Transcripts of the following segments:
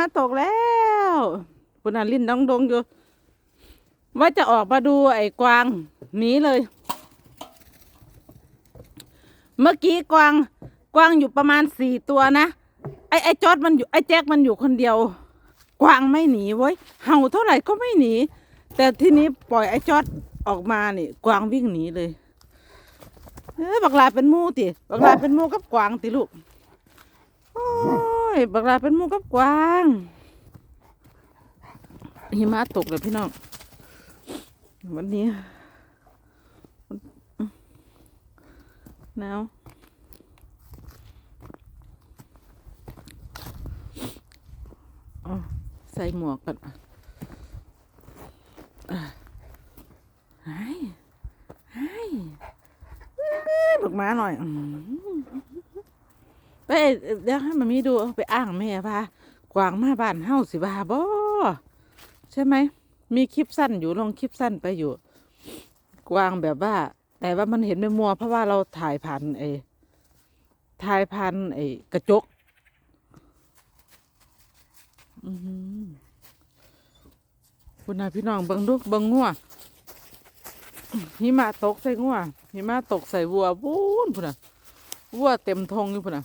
มาตกแล้วคุณอาลินดองดงอยู่ ว่าจะออกมาดูไอ้กวางหนีเลย เมื่อกี้กวางกวางอยู่ประมาณสี่ตัวนะ ไอ้ไอ้จอดมันอยู่ไอ้แจ็คมันอยู่คนเดียว กวางไม่หนีเว้ยเห่าเท่าไหร่ก็ไม่หนี แต่ทีนี้ปล่อยไอ้จอดออกมานี่ กวางวิ่งหนีเลยเอ้ยบักลาเป็นมูติบักลาเป็นมูกับกวางติลูกโอ้ ยบักลาเป็นมูกับกวาง หิมะตกเลยพี่น้อง วันนี้หนาวใส่หมวกก่อนอะหายหายเอ้บอกมาหน่อยอ ไปเดี๋ยวให้มันมีดูไปอ้างแม่พากวางมาบ้านเฮาสิบาบ่ใช่ไหม มีคลิปสั้นอยู่ลงคลิปสั้นไปอยู่ กวางแบบว่า แต่ว่ามันเห็นไม่มัว เพราะว่าเราถ่ายผ่านไอ้ถ่ายผ่านไอ้กระจก อือหือคุณนายพี่น้องบังลูกบังงัวหิมะตกใส่งัวหิมะตกใส่วัววูนพุ่นน่ะวัวเต็มทงอยู่พุ่นน่ะ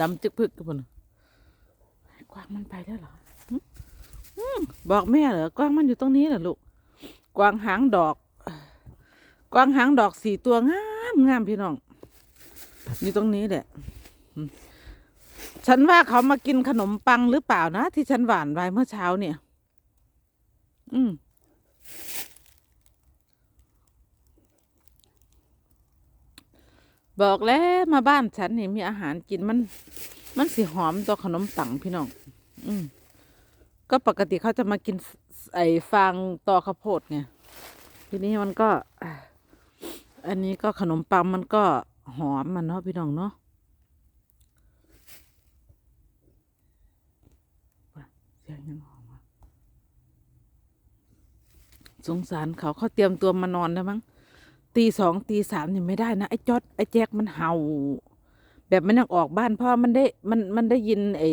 ดำจึกพึกอยู่พุ่นน่ะกวางมันไปแล้วเหรอหึอืมบอกแม่เหรอกวางมันอยู่ตรงนี้เหรอลูกกวางหางดอก กวางหางดอกสี่ตัวงามงามพี่น้องอยู่ตรงนี้แหละฉันว่าเขามากินขนมปังหรือเปล่านะ ที่ฉันหวานไว้เมื่อเช้าเนี่ย อืม บอกแล้วมาบ้านฉันนี่มีอาหารกินมัน มันสีหอมตัวขนมปังพี่น้องอืมก็ปกติเขาจะมากินไอ้ฟางตอข้าวโพดไงทีนี้มันก็ อันนี้ก็ขนมปังมันก็หอมมันเนาะพี่น้องเนาะเสียงยังออมสงสารเขาเขาเตรียมตัวมานอนแล้วมั้ง ตีสองตีสามนี่ไม่ได้นะไอ้จอดไอ้แจ็คมันเห่า แบบมันยังออกบ้านเพราะมันได้มันมันได้ยินไอ้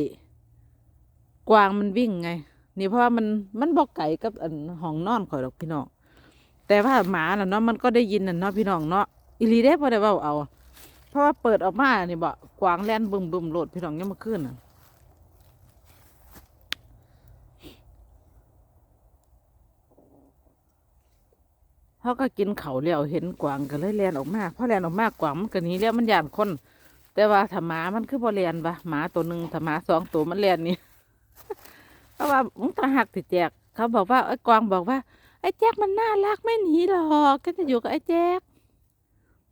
กวางมันวิ่งไง นี่เพราะว่ามันมันบอกไก่กับอันห้องนอนข่อยดอกพี่น้องแต่ว่าหมาน่ะเนาะมันก็ได้ยินน่ะเนาะพี่น้องเนาะอีลีได้พอได้เว่าเอา เพราะว่าเปิดออกมาเนี่บอกกวางแล่นบึมบึมโหลดพี่น้องยังมาขึ้นน่ะ เขาก็กินเขาวแล้วเห็นกวางก็เลยแลนออกมาพอแลนออกมากวางมันก็นี้แล้วมันย่านคน แต่ว่าถ้าหมามันคือบ่แลนปะหมาตัวหนึ่งถ้าหมาสองตัวมันแลนนี่เพราะว่ามึงตาหักติดแจกเขาบอกว่าไอ้กวางบอกว่า ไอ้แจ๊กมันน่ารักไม่หนีหรอกก็จะอยู่กับไอ้แจ๊ก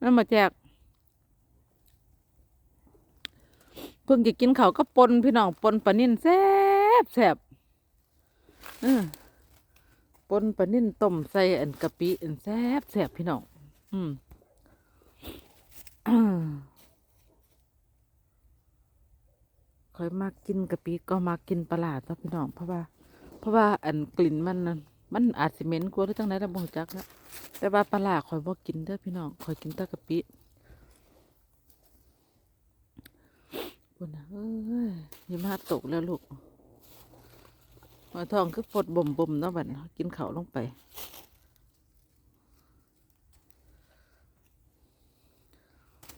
นั่นมาแจกเพิ่งจะกินเขาก็ปนพี่น้องปนปนิ่นแซ่บแซ่บเออ ปนปลานิ่นต้มใส่อันกะปิอันแซ่บแซ่บพี่น้องอืมคอยมากกินกะปิก็มากินปลาร้าตัวพี่น้องเพราะว่า เพราะว่าอันกลิ่นมันมันอาจสิเหม็นกลัวหรือจังไหนแต่บ่จักแล้วแต่ว่าปลาร้าคอยบ่กินเด้อพี่น้องคอยกินต่กะปิปุ่นะเอ้ยหิมะตกแล้วลูก อยทองคือปดบ่มบ่มเนาะบัดนี้กินเขาลงไป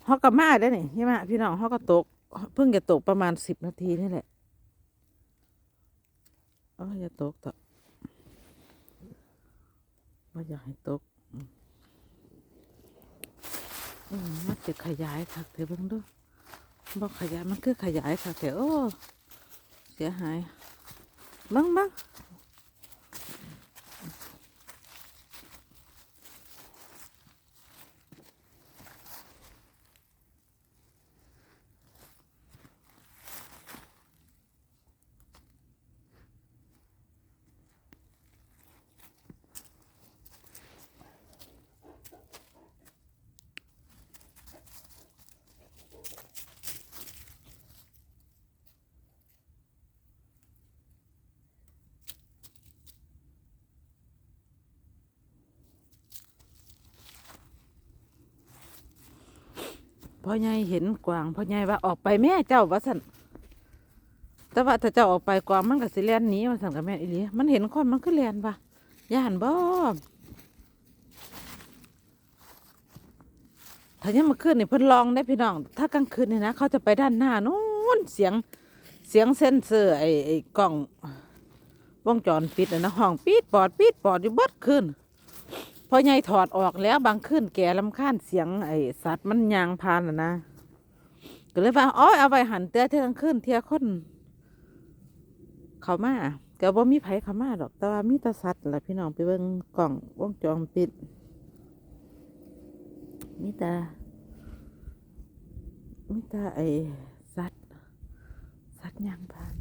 ฮอกกับมาได้นี่ใช่ไหมพี่น้องฮอกก็ตก เพิ่งจะตกประมาณสิบนาทีนี่แหละเอออย่าตกต่อว่าอยากให้ตกมอืมมันจะขยายค่ะเถอะเบิ่งดูบอกขยายมันคือขยายค่ะเถอะโอ้เสียหาย บังบัง พ่อใหญ่เห็นกวางพ่อใหญ่ว่าออกไปแม่เจ้าว่าสันแต่ว่าถ้าเจ้าออกไปกว่ามันก็สิแลนหนีมาสันกับแม่อีหลีมันเห็นคนมันคือแลนปะย่านบ่ถ้ายังมาขึ้นนี่เพิ่นลองได้พี่น้อง ถ้ากลางคืนนี่นะเขาจะไปด้านหน้านู้นเสียงเสียงเซ็นเซอร์ไอ้ไอ้กล้องวงจรปิดนะห้องปีดปอดปีดปอดอยู่เบิดคืน พอใหญ่ถอดออกแล้วบางคืนแก่ลำคาญเสียงไอสัตว์มันยางพานนะนะก็เลยว่าอ๋อเอาไปหันเตื้อเที่ยงคืนเที่ยคนเขามาก็บ่มีไผเขามาดอกแต่ว่ามีตาสัตว์แหละพี่น้องไปเบิ่งกล่องวงจรปิดมีต่มีต่ไอสัตว์สัตว์ยางพาน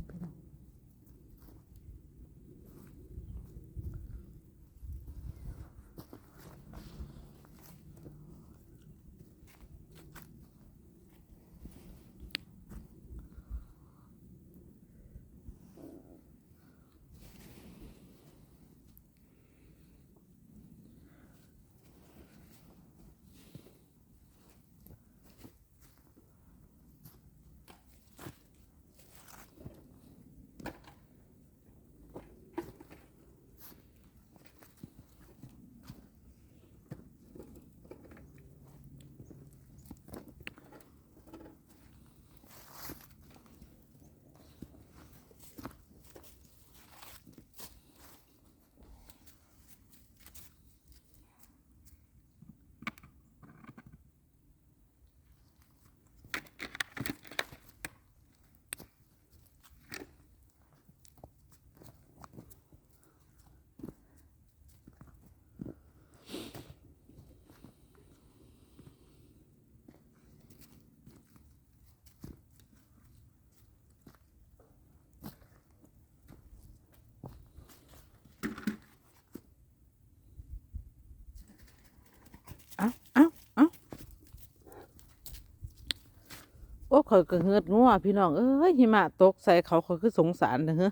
ข่อยก็เงือดงัวพี่น้อง เอ้ยหิมะตกใส่เขาเขาคือสงสารนะเฮ้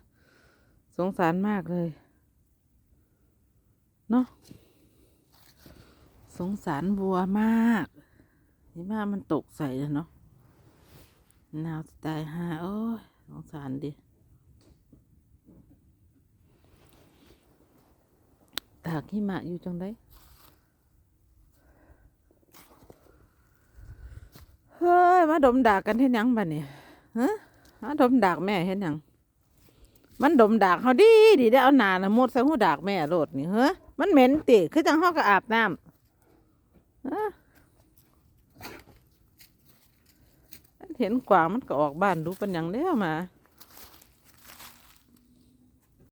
สงสารมากเลย เนาะสงสารวัวมากหิมะมันตกใส่เนาะหนาวตายห่าโอ้ยสงสารดิตากหิมะอยู่จังได เฮ้ย มา ดมดากกันเห็นยังบ้านี่ฮะมาดมดากแม่เห็นยังมันดมดากเขาดีดีได้เอาหนานะมดใส่หูดากแม่โลดนี่เฮ้ยมันเหม็นติคือจังห้อก็อาบน้ำฮะเห็นกวางมันก็ออกบ้านดูเป็นหยังแล้วมา